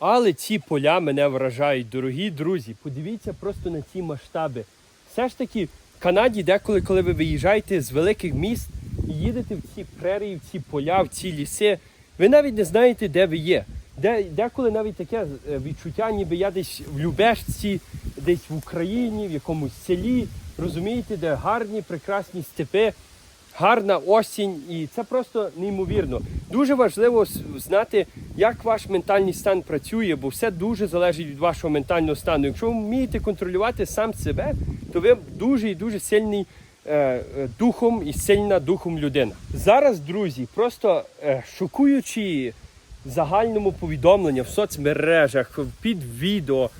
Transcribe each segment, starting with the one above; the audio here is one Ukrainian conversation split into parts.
Але ці поля мене вражають, дорогі друзі. Подивіться просто на ці масштаби. Все ж таки, в Канаді, деколи, коли ви виїжджаєте з великих міст і їдете в ці прерії, в ці поля, в ці ліси, ви навіть не знаєте, де ви є. Де, деколи навіть таке е, відчуття, ніби я десь в Любешці, десь в Україні, в якомусь селі, розумієте, де гарні, прекрасні степи, гарна осінь, і це просто неймовірно. Дуже важливо знати, як ваш ментальний стан працює, бо все дуже залежить від вашого ментального стану. Якщо ви вмієте контролювати сам себе, то ви дуже і дуже сильний е, е, духом і сильна духом людина. Зараз, друзі, просто е, шокуючи загальному повідомлення в соцмережах, під відео,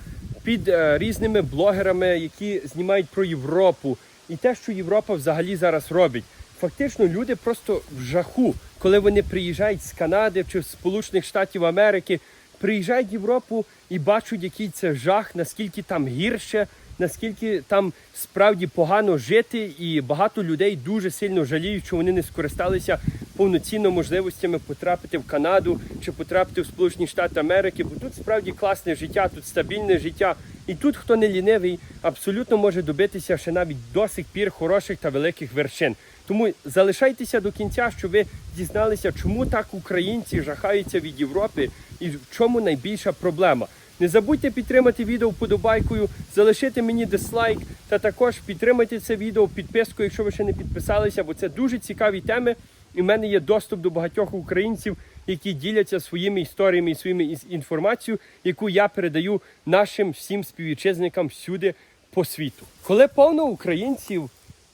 під е, різними блогерами, які знімають про Європу, і те, що Європа взагалі зараз робить. Фактично, люди просто в жаху, коли вони приїжджають з Канади чи з Сполучених Штатів Америки, приїжджають в Європу і бачать, який це жах, наскільки там гірше, наскільки там справді погано жити, і багато людей дуже сильно жаліють, що вони не скористалися повноцінно можливостями потрапити в Канаду чи потрапити в Сполучені Штати Америки, бо тут справді класне життя, тут стабільне життя. І тут, хто не лінивий, абсолютно може добитися ще навіть до сих пір хороших та великих вершин. Тому залишайтеся до кінця, щоб ви дізналися, чому так українці жахаються від Європи і в чому найбільша проблема. Не забудьте підтримати відео вподобайкою, залишити мені дизлайк та також підтримайте це відео підпискою, якщо ви ще не підписалися, бо це дуже цікаві теми. І в мене є доступ до багатьох українців, які діляться своїми історіями і своїми інформацією, яку я передаю нашим всім співвітчизникам всюди по світу. Коли повно українців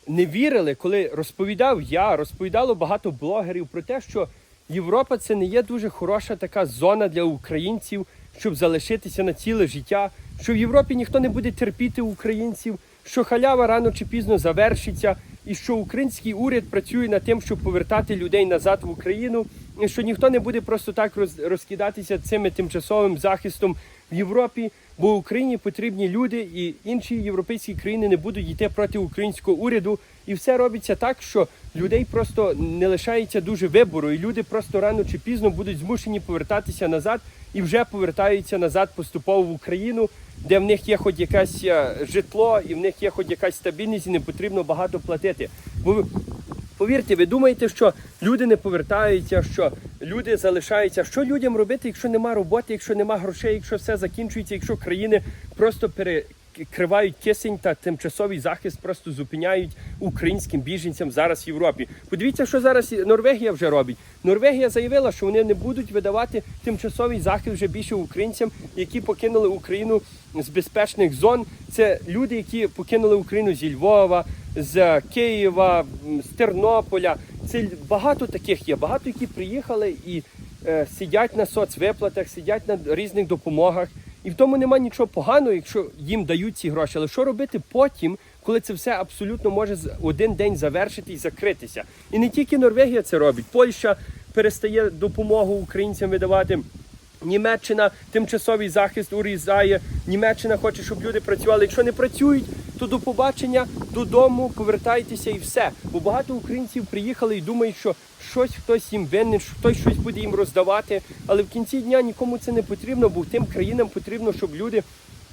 не вірили, коли розповідав я, розповідало багато блогерів про те, що Європа це не є дуже хороша така зона для українців, щоб залишитися на ціле життя, що в Європі ніхто не буде терпіти українців, що халява рано чи пізно завершиться, і що український уряд працює над тим, щоб повертати людей назад в Україну, що ніхто не буде просто так розкидатися цими тимчасовим захистом в Європі, бо Україні потрібні люди, і інші європейські країни не будуть йти проти українського уряду. І все робиться так, що людей просто не лишається дуже вибору, і люди просто рано чи пізно будуть змушені повертатися назад і вже повертаються назад поступово в Україну, де в них є хоч якесь е, житло, і в них є хоч якась стабільність, і не потрібно багато платити. Бо Повірте, ви думаєте, що люди не повертаються, що люди залишаються. Що людям робити, якщо нема роботи, якщо нема грошей, якщо все закінчується, якщо країни просто перекривають кисень та тимчасовий захист, просто зупиняють українським біженцям зараз в Європі. Подивіться, що зараз Норвегія вже робить. Норвегія заявила, що вони не будуть видавати тимчасовий захист вже більше українцям, які покинули Україну з безпечних зон. Це люди, які покинули Україну зі Львова з Києва, з Тернополя. Це багато таких є. Багато які приїхали і е, сидять на соцвиплатах, сидять на різних допомогах. І в тому немає нічого поганого, якщо їм дають ці гроші. Але що робити потім, коли це все абсолютно може один день завершити і закритися? І не тільки Норвегія це робить, Польща перестає допомогу українцям видавати. Німеччина тимчасовий захист урізає. Німеччина хоче, щоб люди працювали. Якщо не працюють, то до побачення додому повертайтеся і все. Бо багато українців приїхали і думають, що щось хтось їм винен, що хтось щось буде їм роздавати. Але в кінці дня нікому це не потрібно, бо тим країнам потрібно, щоб люди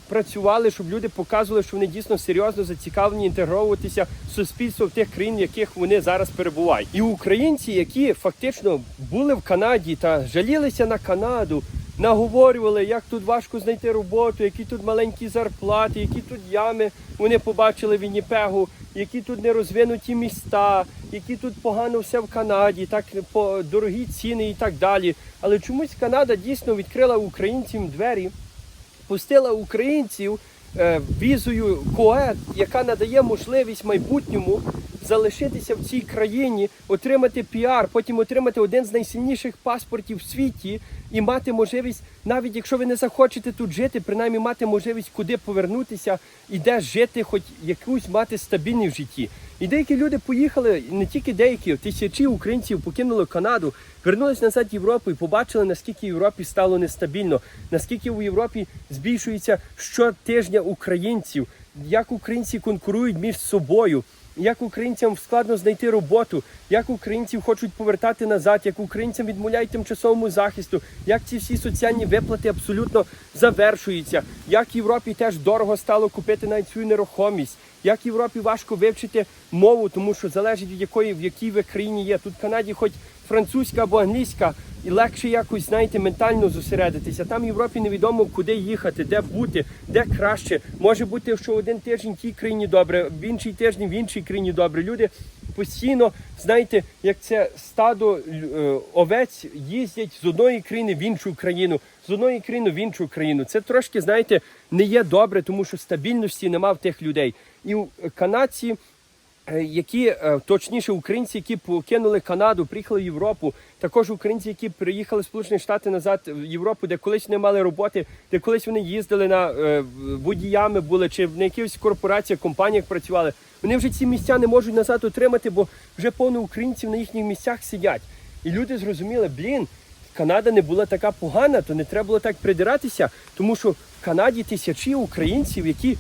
працювали, щоб люди показували, що вони дійсно серйозно зацікавлені інтегровуватися в суспільство в тих країн, в яких вони зараз перебувають. І українці, які фактично були в Канаді та жалілися на Канаду, наговорювали, як тут важко знайти роботу, які тут маленькі зарплати, які тут ями вони побачили в Вінніпегу, які тут нерозвинуті міста, які тут погано все в Канаді, так по дорогі ціни і так далі. Але чомусь Канада дійсно відкрила українцям двері пустила українців е, візою КОЕД, яка надає можливість майбутньому залишитися в цій країні, отримати піар, потім отримати один з найсильніших паспортів в світі і мати можливість, навіть якщо ви не захочете тут жити, принаймні мати можливість куди повернутися і де жити, хоч якусь мати стабільність в житті. І деякі люди поїхали, не тільки деякі, тисячі українців покинули Канаду, вернулись назад в Європу і побачили, наскільки в Європі стало нестабільно, наскільки в Європі збільшується щотижня українців, як українці конкурують між собою. Як українцям складно знайти роботу, як українців хочуть повертати назад, як українцям відмовляють тимчасовому захисту, як ці всі соціальні виплати абсолютно завершуються, як Європі теж дорого стало купити навіть свою нерухомість. Як Європі важко вивчити мову, тому що залежить від якої в якій ви країні є. Тут в Канаді, хоч французька або англійська, і легше якось знаєте ментально зосередитися. Там в Європі невідомо куди їхати, де бути, де краще. Може бути, що один тиждень в тій країні добре, в інший тиждень в іншій країні добре. Люди постійно, знаєте, як це стадо е, овець їздять з одної країни в іншу країну, з одної країни в іншу країну. Це трошки, знаєте, не є добре, тому що стабільності нема в тих людей. І канадці. Е, Які е, точніше українці, які покинули Канаду, приїхали в Європу, також українці, які приїхали в Сполучені Штати назад в Європу, де колись не мали роботи, де колись вони їздили на е, водіями, були чи на якихось корпораціях, компаніях працювали. Вони вже ці місця не можуть назад отримати, бо вже повно українців на їхніх місцях сидять. І люди зрозуміли, блін, Канада не була така погана, то не треба було так придиратися, тому що в Канаді тисячі українців, які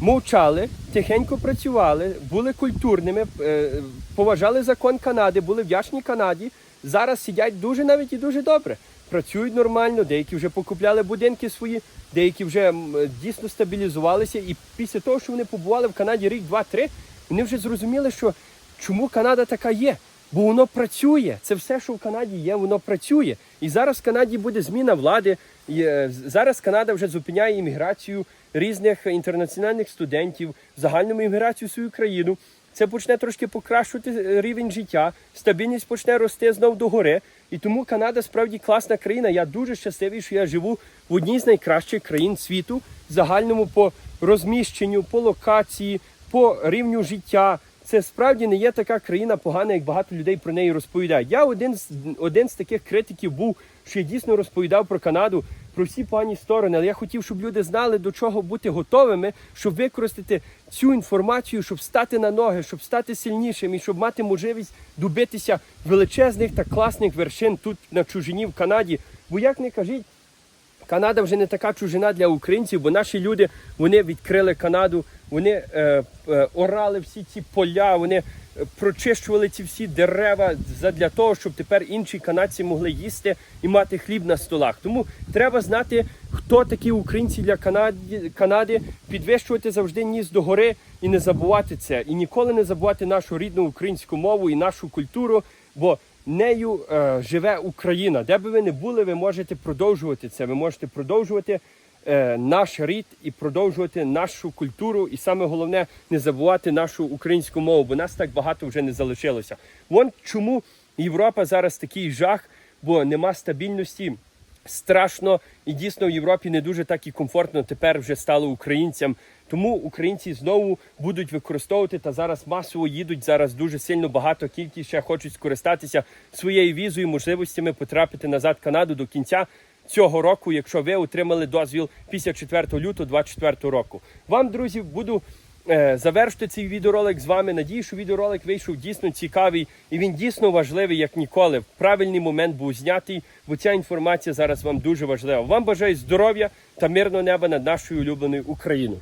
мовчали, тихенько працювали, були культурними, е, поважали закон Канади, були вдячні Канаді. Зараз сидять дуже навіть і дуже добре. Працюють нормально, деякі вже покупляли будинки свої, деякі вже дійсно стабілізувалися. І після того, що вони побували в Канаді рік, два, три, вони вже зрозуміли, що чому Канада така є. Бо воно працює. Це все, що в Канаді є, воно працює. І зараз в Канаді буде зміна влади. І, е, Зараз Канада вже зупиняє імміграцію різних інтернаціональних студентів, загальну імміграцію в свою країну. Це почне трошки покращувати е, рівень життя, стабільність почне рости знов догори. І тому Канада справді класна країна. Я дуже щасливий, що я живу в одній з найкращих країн світу, загальному по розміщенню, по локації, по рівню життя. Це справді не є така країна погана, як багато людей про неї розповідають. Я один з один з таких критиків був, що я дійсно розповідав про Канаду, про всі погані сторони. Але я хотів, щоб люди знали, до чого бути готовими, щоб використати цю інформацію, щоб стати на ноги, щоб стати сильнішим і щоб мати можливість добитися величезних та класних вершин тут на чужині в Канаді. Бо як не кажіть, Канада вже не така чужина для українців, бо наші люди вони відкрили Канаду, вони е, е, орали всі ці поля, вони е, прочищували ці всі дерева для того, щоб тепер інші канадці могли їсти і мати хліб на столах. Тому треба знати, хто такі українці для Канаді, Канади, підвищувати завжди ніс до гори і не забувати це. І ніколи не забувати нашу рідну українську мову і нашу культуру. бо нею е, живе Україна. Де би ви не були, ви можете продовжувати це. Ви можете продовжувати наш рід і продовжувати нашу культуру. І саме головне не забувати нашу українську мову, бо нас так багато вже не залишилося. Вон чому Європа зараз такий жах, бо нема стабільності. Страшно і дійсно в Європі не дуже так і комфортно тепер вже стало українцям. Тому українці знову будуть використовувати та зараз масово їдуть. Зараз дуже сильно багато кількість ще хочуть скористатися своєю візою, можливостями потрапити назад в Канаду до кінця цього року, якщо ви отримали дозвіл після 4 лютого 2024 року. Вам, друзі, буду. е, Завершити цей відеоролик з вами. Надію, що відеоролик вийшов дійсно цікавий і він дійсно важливий, як ніколи. В правильний момент був знятий, бо ця інформація зараз вам дуже важлива. Вам бажаю здоров'я та мирного неба над нашою улюбленою Україною.